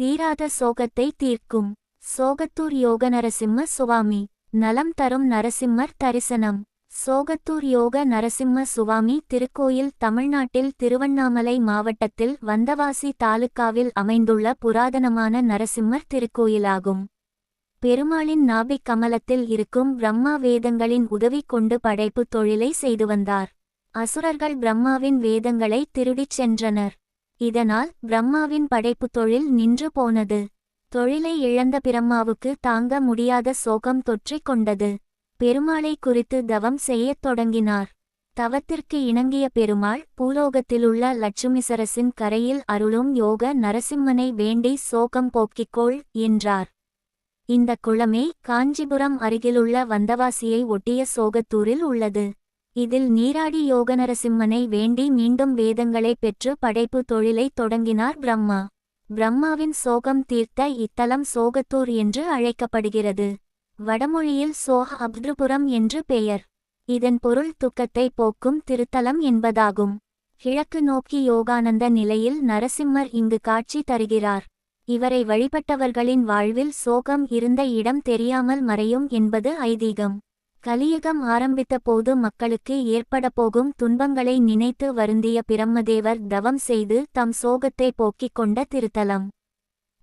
தீராத சோகத்தை தீர்க்கும். சோகத்தூர் யோக நரசிம்ம சுவாமி நலம் தரும் நரசிம்மர் தரிசனம். சோகத்தூர் யோக நரசிம்ம சுவாமி திருக்கோயில் தமிழ்நாட்டில் திருவண்ணாமலை மாவட்டத்தில் வந்தவாசி தாலுக்காவில் அமைந்துள்ள புராதனமான நரசிம்மர் திருக்கோயிலாகும். பெருமாளின் நாபிக் கமலத்தில் இருக்கும் பிரம்மா வேதங்களின் உதவி கொண்டு படைப்பு தொழிலை செய்து வந்தார். அசுரர்கள் பிரம்மாவின் வேதங்களை திருடிச் சென்றனர். இதனால் பிரம்மாவின் படைப்புத் தொழில் நின்று போனது. தொழிலை இழந்த பிரம்மாவுக்கு தாங்க முடியாத சோகம் தொற்றிக் கொண்டது. பெருமாளை குறித்து தவம் செய்யத் தொடங்கினார். தவத்திற்கு இணங்கிய பெருமாள் பூலோகத்திலுள்ள லட்சுமிசரசின் கரையில் அருளும் யோக நரசிம்மனை வேண்டி சோகம் போக்கிக்கொள் என்றார். இந்த குளமே காஞ்சிபுரம் அருகிலுள்ள வந்தவாசியை ஒட்டிய சோகத்தூரில் உள்ளது. இதில் நீராடி யோகநரசிம்மனை வேண்டி மீண்டும் வேதங்களை பெற்று படைப்பு தொழிலை தொடங்கினார் பிரம்மா. பிரம்மாவின் சோகம் தீர்த்த இத்தலம் சோகத்தூர் என்று அழைக்கப்படுகிறது. வடமொழியில் சோக அப்துபுரம் என்று பெயர். இதன் பொருள் துக்கத்தை போக்கும் திருத்தலம் என்பதாகும். கிழக்கு நோக்கி யோகானந்த நிலையில் நரசிம்மர் இங்கு காட்சி தருகிறார். இவரை வழிபட்டவர்களின் வாழ்வில் சோகம் இருந்த இடம் தெரியாமல் மறையும் என்பது ஐதீகம். கலியுகம் ஆரம்பித்த போது மக்களுக்கு ஏற்பட போகும் துன்பங்களை நினைத்து வருந்திய பிரம்மதேவர் தவம் செய்து தம் சோகத்தை போக்கிக் கொண்ட திருத்தலம்.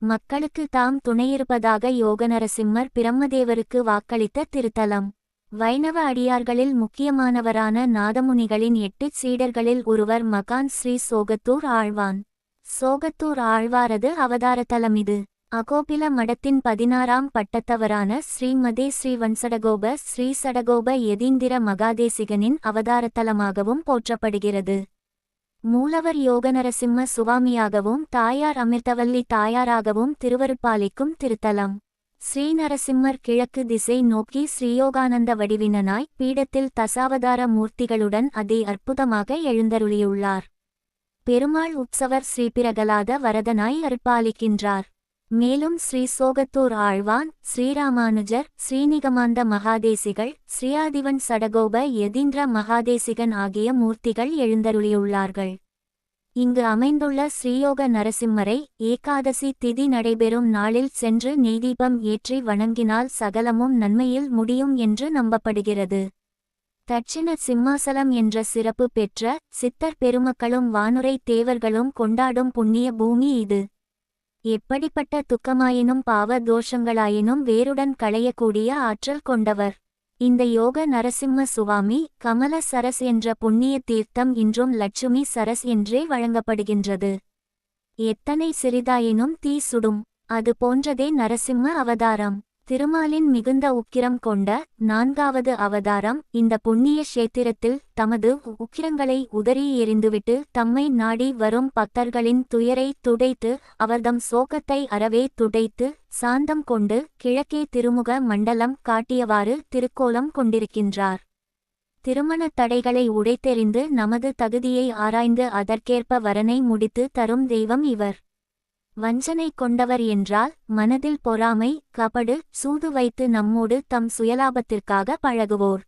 மக்களுக்கு தாம் துணையிருப்பதாக யோகநரசிம்மர் பிரம்மதேவருக்கு வாக்களித்த திருத்தலம். வைணவ அடியார்களில் முக்கியமானவரான நாதமுனிகளின் எட்டு சீடர்களில் ஒருவர் மகான் ஸ்ரீ சோகத்தூர் ஆழ்வான். சோகத்தூர் ஆழ்வாரது அவதாரத்தலம் இது அகோபில மடத்தின் பதினாறாம் பட்டத்தவரான ஸ்ரீமதே ஸ்ரீ வன்சடகோப ஸ்ரீ சடகோப யதீந்திர மகாதேசிகனின் அவதாரத்தலமாகவும் போற்றப்படுகிறது. மூலவர் யோகநரசிம்ம சுவாமியாகவும் தாயார் அமிர்தவல்லி தாயாராகவும் திருவருப்பாலிக்கும் திருத்தலம். ஸ்ரீநரசிம்மர் கிழக்கு திசை நோக்கி ஸ்ரீயோகானந்த வடிவினனாய் பீடத்தில் தசாவதார மூர்த்திகளுடன் அதை அற்புதமாக எழுந்தருளியுள்ளார். பெருமாள் உற்சவர் ஸ்ரீபிரகலாத வரதனாய் அருப்பாலிக்கின்றார் மேலும் ஸ்ரீ சோகத்தூர் ஆழ்வான் ஸ்ரீராமானுஜர் ஸ்ரீநிகமாந்த மகாதேசிகள் ஸ்ரீயாதிவன் சடகோப யதீந்திர மகாதேசிகன் ஆகிய மூர்த்திகள் எழுந்தருளியுள்ளார்கள். இங்கு அமைந்துள்ள ஸ்ரீயோக நரசிம்மரை ஏகாதசி திதி நடைபெறும் நாளில் சென்று நெய்தீபம் ஏற்றி வணங்கினால் சகலமும் நன்மையில் முடியும் என்று நம்பப்படுகிறது. தட்சிண சிம்மாசலம் என்ற சிறப்பு பெற்ற சித்தர் பெருமக்களும் வானுரை தேவர்களும் கொண்டாடும் புண்ணிய பூமி இது. எப்படிப்பட்ட துக்கமாயினும் பாவ தோஷங்களாயினும் வேருடன் களையக்கூடிய ஆற்றல் கொண்டவர். இந்த யோக நரசிம்ம சுவாமி கமல சரஸ் என்ற புண்ணிய தீர்த்தம் இன்றும் லட்சுமி சரஸ் என்றே வழங்கப்படுகின்றது. எத்தனை சிறிதாயினும் தீ சுடும் அது போன்றதே நரசிம்ம அவதாரம். திருமாலின் மிகுந்த உக்கிரம் கொண்ட நான்காவது அவதாரம் இந்த புண்ணிய கஷேத்திரத்தில் தமது உக்கிரங்களை உதறி எறிந்துவிட்டு தம்மை நாடி வரும் பக்தர்களின் துயரை துடைத்து அவர்தம் சோகத்தை அறவே துடைத்து சாந்தம் கொண்டு கிழக்கே திருமுக மண்டலம் காட்டியவாறு திருக்கோலம் கொண்டிருக்கின்றார். திருமணத் தடைகளை உடைத்தெறிந்து நமது தகுதியை ஆராய்ந்து அதற்கேற்ப வரனை முடித்து தரும் தெய்வம் இவர். வஞ்சனை கொண்டவர் என்றால் மனதில் பொறாமை கபடு சூது வைத்து நம்மோடு தம் சுயலாபத்திற்காக பழகுவோர்.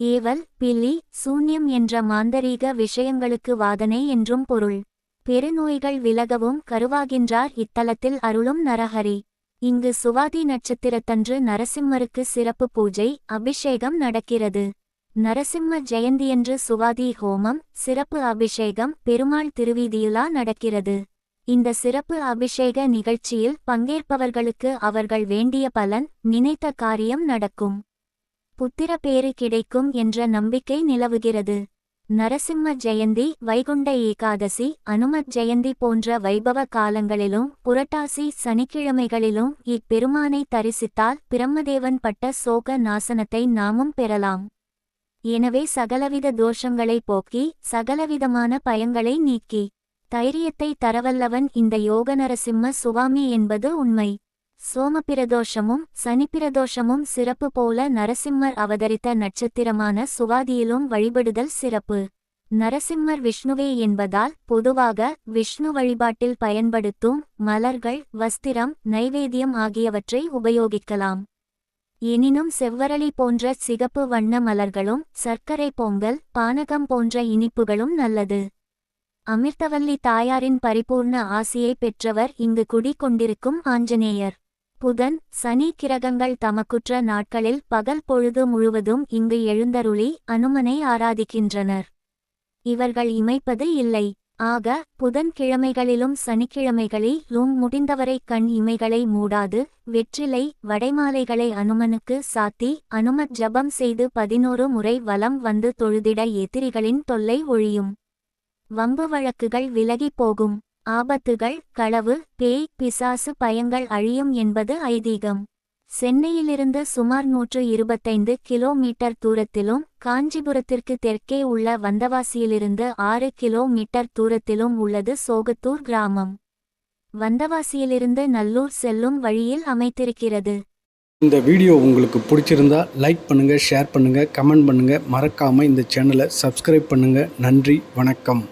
ஏவல் பில்லி சூன்யம் என்ற மாந்தரீக விஷயங்களுக்கு வாதனை என்றும் பொருள். பெருநோய்கள் விலகவும் கருவாகின்றார் இத்தலத்தில் அருளும் நரஹரி. இங்கு சுவாதி நட்சத்திரத்தன்று நரசிம்மருக்கு சிறப்பு பூஜை அபிஷேகம் நடக்கிறது. நரசிம்ம ஜெயந்தியன்று சுவாதி ஹோமம் சிறப்பு அபிஷேகம் பெருமாள் திருவீதியுலா நடக்கிறது. இந்த சிறப்பு அபிஷேக நிகழ்ச்சியில் பங்கேற்பவர்களுக்கு அவர்கள் வேண்டிய பலன் நினைத்த காரியம் நடக்கும். புத்திர பேறு கிடைக்கும் என்ற நம்பிக்கை நிலவுகிறது. நரசிம்ம ஜெயந்தி வைகுண்ட ஏகாதசி அனுமத் ஜெயந்தி போன்ற வைபவ காலங்களிலும் புரட்டாசி சனிக்கிழமைகளிலும் இப்பெருமானை தரிசித்தால் பிரம்மதேவன் பட்ட சோக நாசனத்தை நாமும் பெறலாம். எனவே சகலவித தோஷங்களை போக்கி சகலவிதமான பயங்களை நீக்கி. தைரியத்தை தரவல்லவன் இந்த யோக நரசிம்ம சுவாமி என்பது உண்மை. சோமபிரதோஷமும் சனிப்பிரதோஷமும் சிறப்பு போல நரசிம்மர் அவதரித்த நட்சத்திரமான சுவாதியிலும் வழிபடுதல் சிறப்பு. நரசிம்மர் விஷ்ணுவே என்பதால் பொதுவாக விஷ்ணு வழிபாட்டில் பயன்படுத்தும் மலர்கள் வஸ்திரம் நைவேத்தியம் ஆகியவற்றை உபயோகிக்கலாம். எனினும் செவ்வரளி போன்ற சிகப்பு வண்ண மலர்களும் சர்க்கரை பொங்கல் பானகம் போன்ற இனிப்புகளும் நல்லது. அமிர்தவல்லி தாயாரின் பரிபூர்ண ஆசியை பெற்றவர் இங்கு குடிகொண்டிருக்கும் ஆஞ்சநேயர். புதன் சனி கிரகங்கள் தமக்குற்ற நாட்களில் பகல் பொழுது முழுவதும் இங்கு எழுந்தருளி அனுமனை ஆராதிக்கின்றனர். இவர்கள் இமைப்பது இல்லை. ஆக புதன் கிழமைகளிலும் சனிக்கிழமைகளிலும் முடிந்தவரை கண் இமைகளை மூடாது வெற்றிலை வடைமாலைகளை அனுமனுக்கு சாத்தி அனுமத் ஜபம் செய்து பதினோரு முறை வலம் வந்து தொழுதிட எதிரிகளின் தொல்லை ஒழியும். வம்பு வழக்குகள் விலகிப் போகும். ஆபத்துகள் களவு பேய் பிசாசு பயங்கள் அழியும் என்பது ஐதீகம். சென்னையிலிருந்து சுமார் நூற்று இருபத்தைந்து கிலோமீட்டர் தூரத்திலும் காஞ்சிபுரத்திற்கு தெற்கே உள்ள வந்தவாசியிலிருந்து ஆறு கிலோமீட்டர் தூரத்திலும் உள்ளது சோகத்தூர் கிராமம். வந்தவாசியிலிருந்து நல்லூர் செல்லும் வழியில் அமைத்திருக்கிறது. இந்த வீடியோ உங்களுக்கு பிடிச்சிருந்தா லைக் பண்ணுங்கள் ஷேர் பண்ணுங்கள் கமெண்ட் பண்ணுங்கள் மறக்காமல் இந்த சேனலை சப்ஸ்கிரைப் பண்ணுங்கள் நன்றி வணக்கம்.